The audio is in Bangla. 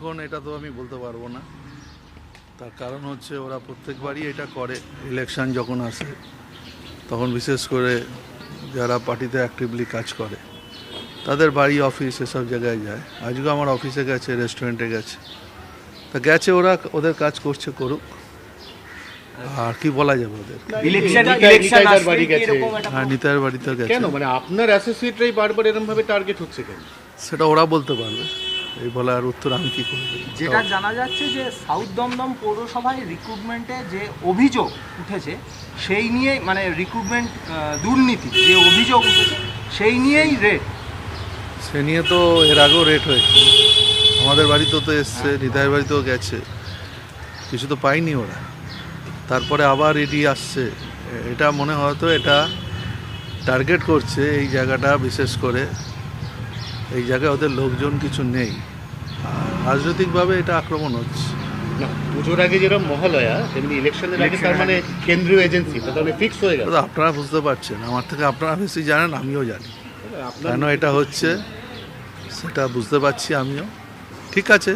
এখন এটা তো আমি বলতে পারব না। তার কারণ হচ্ছে ওরা প্রত্যেকবারই এটা করে ইলেকশন যখন আসে তখন বিশেষ করে যারা পার্টিতে অ্যাক্টিভলি কাজ করে তাদের বাড়ি অফিস এসব জায়গায় যায়। আজকে আমার অফিসে গেছে রেস্টুরেন্টে গেছে। তা গেছে ওরা ওদের কাজ করছে করুক। আর কি বলা যাবে ওদের? আর নিতাইয়ের বাড়িতে গেছে। কেন? মানে আপনার অ্যাসোসিয়েটরাই বারবার এরকম ভাবে টার্গেট হচ্ছে কেন? সেটা ওরা বলতে পারবে। এই বলার উত্তর আমি কি করব? যেটা জানা যাচ্ছে যে সাউথ দমদম পৌরসভায় রিক্রুটমেন্টে যে অভিযোগ উঠেছে সেই নিয়ে মানে রিক্রুটমেন্ট দুর্নীতি যে অভিযোগ উঠেছে সেই নিয়েই রেট সে নিয়ে তো এর আগেও রেট হয়েছে। আমাদের বাড়িতেও তো এসছে নিতাইয়ের বাড়িতেও গেছে। কিছু তো পাইনি ওরা। তারপরে আবার এডি আসছে। এটা মনে হয়তো এটা টার্গেট করছে এই জায়গাটা বিশেষ করে। এই জায়গায় ওদের লোকজন কিছু নেই। রাজনৈতিকভাবে এটা আক্রমণ হচ্ছে। না পুজোর আগে যেরকম মহালয়া তেমনি ইলেকশনের আগে তার মানে কেন্দ্রীয় এজেন্সি তাহলে ফিক্স হয়ে গেল। আপনারা বুঝতে পারছেন আমার থেকে আপনারা বেশি জানেন আমিও জানি। আপনার কেন এটা হচ্ছে সেটা বুঝতে পারছি আমিও। ঠিক আছে